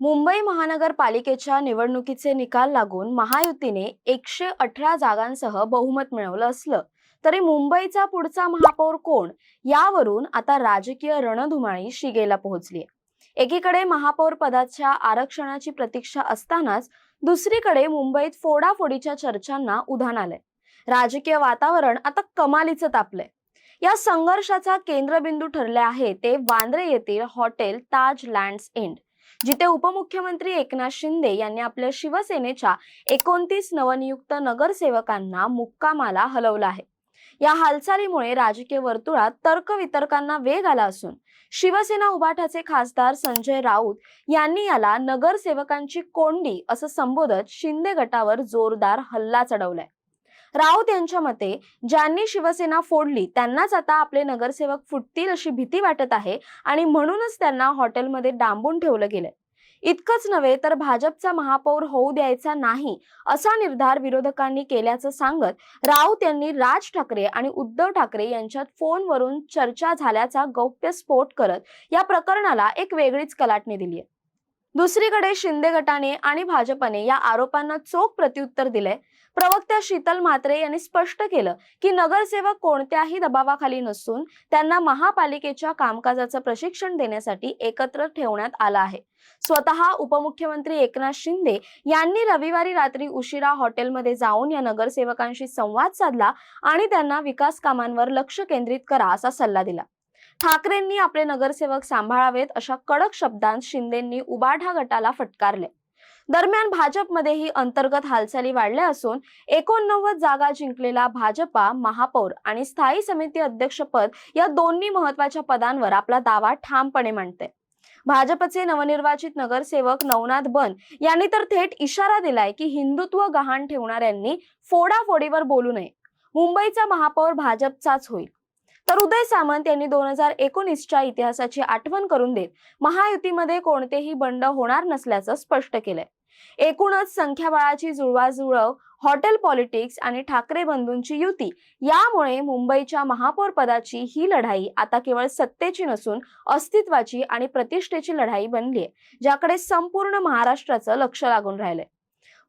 मुंबई महानगरपालिकेच्या निवडणुकीचे निकाल लागून महायुतीने एकशे अठरा जागांसह बहुमत मिळवलं असलं तरी मुंबईचा पुढचा महापौर कोण यावरून आता राजकीय रणधुमाळी शिगेला पोहोचली एकीकडे महापौर पदाच्या आरक्षणाची प्रतीक्षा असतानाच दुसरीकडे मुंबईत फोडाफोडीच्या चर्चांना उधाण आलंय. राजकीय वातावरण आता कमालीचं तापलंय. या संघर्षाचा केंद्रबिंदू ठरले आहे ते वांद्रे येथील हॉटेल ताज लँड्स एंड जिथे उपमुख्यमंत्री एकनाथ शिंदे यांनी आपल्या शिवसेनेच्या एकोणतीस नवनियुक्त नगरसेवकांना मुक्कामाला हलवलं आहे. या हालचालीमुळे राजकीय वर्तुळात तर्कवितर्कांना वेग आला असून शिवसेना उभाठाचे खासदार संजय राऊत यांनी याला नगरसेवकांची कोंडी असं संबोधत शिंदे गटावर जोरदार हल्ला चढवलाय. राऊत यांच्या मते ज्यांनी शिवसेना फोडली त्यांनाच आता आपले नगरसेवक फुटतील अशी भीती वाटत आहे आणि म्हणूनच त्यांना हॉटेलमध्ये डांबून ठेवलं गेलंय. इतकंच नव्हे तर भाजपचा महापौर होऊ द्यायचा नाही असा निर्धार विरोधकांनी केल्याचं सांगत राऊत यांनी राज ठाकरे आणि उद्धव ठाकरे यांच्यात फोनवरून चर्चा झाल्याचा गौप्यस्फोट करत या प्रकरणाला एक वेगळीच कलाटणी दिली आहे दुसरीकडे शिंदे गटाने आणि भाजपने या आरोपांना चोख प्रत्युत्तर दिले प्रवक्त्या शीतल म्हात्रे यांनी स्पष्ट केलं की नगरसेवक कोणत्याही दबावाखाली नसून त्यांना महापालिकेच्या कामकाजाचं प्रशिक्षण देण्यासाठी एकत्र ठेवण्यात आलं आहे. स्वतः उपमुख्यमंत्री एकनाथ शिंदे यांनी रविवारी रात्री उशिरा हॉटेलमध्ये जाऊन या नगरसेवकांशी संवाद साधला आणि त्यांना विकास कामांवर लक्ष केंद्रित करा असा सल्ला दिला. ठाकरेंनी आपले नगरसेवक सांभाळावेत अशा कडक शब्दांत शिंदेंनी उबाठा गटाला फटकारले. दरम्यान भाजपमध्येही अंतर्गत हालचाली वाढल्या असून एकोणनव्वद जागा जिंकलेला भाजपा महापौर आणि स्थायी समिती अध्यक्षपद या दोन्ही महत्त्वाच्या पदांवर आपला दावा ठामपणे मांडते. भाजपचे नवनिर्वाचित नगरसेवक नवनाथ बन यांनी तर थेट इशारा दिलाय की हिंदुत्व गहाण ठेवणाऱ्यांनी फोडाफोडीवर बोलू नये. मुंबईचा महापौर भाजपचाच होईल. तर उदय सामंत यांनी दोन हजार एकोणीसच्या इतिहासाची आठवण करून देत महायुतीमध्ये कोणतेही बंड होणार नसल्याचं स्पष्ट केलंय. एकूणच संख्याबळाची जुळवाजुळव हॉटेल पॉलिटिक्स आणि ठाकरे बंधूंची युती यामुळे मुंबईच्या महापौर पदाची ही लढाई आता केवळ सत्तेची नसून अस्तित्वाची आणि प्रतिष्ठेची लढाई बनली आहे ज्याकडे संपूर्ण महाराष्ट्राचं लक्ष लागून राहिलंय.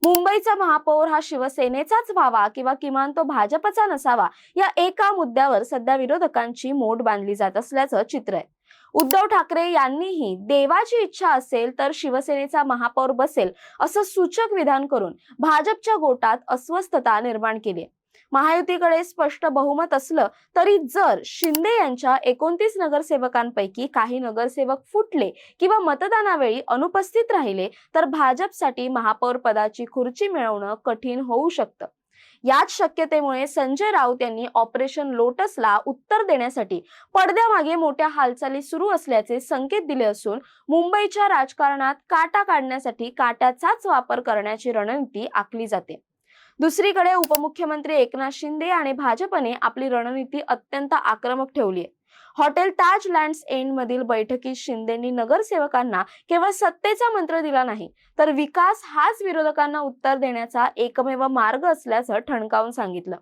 मुंबईचा महापौर हा शिवसेनेचाच व्हावा किंवा किमान तो भाजपचा नसावा या एका मुद्द्यावर सध्या विरोधकांची मोड बांधली जात असल्याचं चित्र आहे. उद्धव ठाकरे यांनीही देवाची इच्छा असेल तर शिवसेनेचा महापौर बसेल असं सूचक विधान करून भाजपच्या गोटात अस्वस्थता निर्माण केली आहे. महायुतीकडे स्पष्ट बहुमत असलं तरी जर शिंदे यांच्या एकोणतीस नगरसेवकांपैकी काही नगरसेवक फुटले किंवा मतदानावेळी अनुपस्थित राहिले तर भाजपसाठी महापौर पदाची खुर्ची मिळवणं कठीण होऊ शकतं. याच शक्यतेमुळे संजय राऊत यांनी ऑपरेशन लोटसला उत्तर देण्यासाठी पडद्यामागे मोठ्या हालचाली सुरू असल्याचे संकेत दिले असून मुंबईच्या राजकारणात काटा काढण्यासाठी काट्याचाच वापर करण्याची रणनीती आखली जाते. दुसरीकडे उपमुख्यमंत्री एकनाथ शिंदे आणि भाजपने आपली रणनीती अत्यंत आक्रमक ठेवली आहे. हॉटेल ताज लँड्स एंड मधील बैठकीत शिंदेनी नगरसेवकांना केवळ सत्तेचा मंत्र दिला नाही तर विकास हाच विरोधकांना उत्तर देण्याचा एकमेव मार्ग असल्याचं ठणकावून सांगितलं.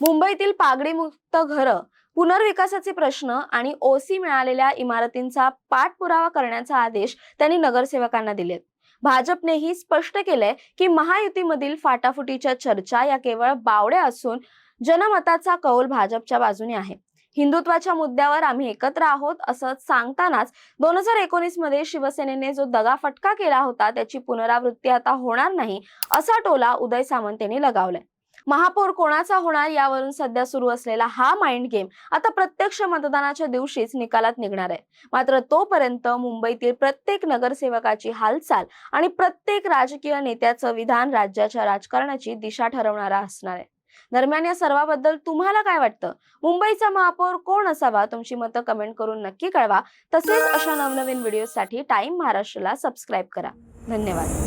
मुंबईतील पागडीमुक्त घरं पुनर्विकासाचे प्रश्न आणि ओसी मिळालेल्या इमारतींचा पाठपुरावा करण्याचा आदेश त्यांनी नगरसेवकांना दिलेत. भाजपनेही स्पष्ट केलंय की महायुतीमधील फाटाफुटीच्या चर्चा या केवळ बावड्या असून जनमताचा कौल भाजपच्या बाजूने आहे. हिंदुत्वाच्या मुद्द्यावर आम्ही एकत्र आहोत असं सांगतानाच दोन हजार एकोणीसमध्ये शिवसेनेने जो दगाफटका केला होता त्याची पुनरावृत्ती आता होणार नाही असा टोला उदय सामंत यांनी लगावलाय. महापौर कोणाचा होणार यावरून सध्या सुरू असलेला हा माइंड गेम आता प्रत्यक्ष मतदानाच्या दिवशीच निकालात निघणार आहे. मात्र तोपर्यंत मुंबईतील प्रत्येक नगरसेवकाची हालचाल आणि प्रत्येक राजकीय नेत्याचं विधान राज्याच्या राजकारणाची दिशा ठरवणारा असणार आहे. दरम्यान या सर्वाबद्दल तुम्हाला काय वाटतं? मुंबईचा महापौर कोण असावा? तुमची मतं कमेंट करून नक्की कळवा. तसेच अशा नवनवीन व्हिडिओसाठी टाइम महाराष्ट्रला सबस्क्राईब करा. धन्यवाद.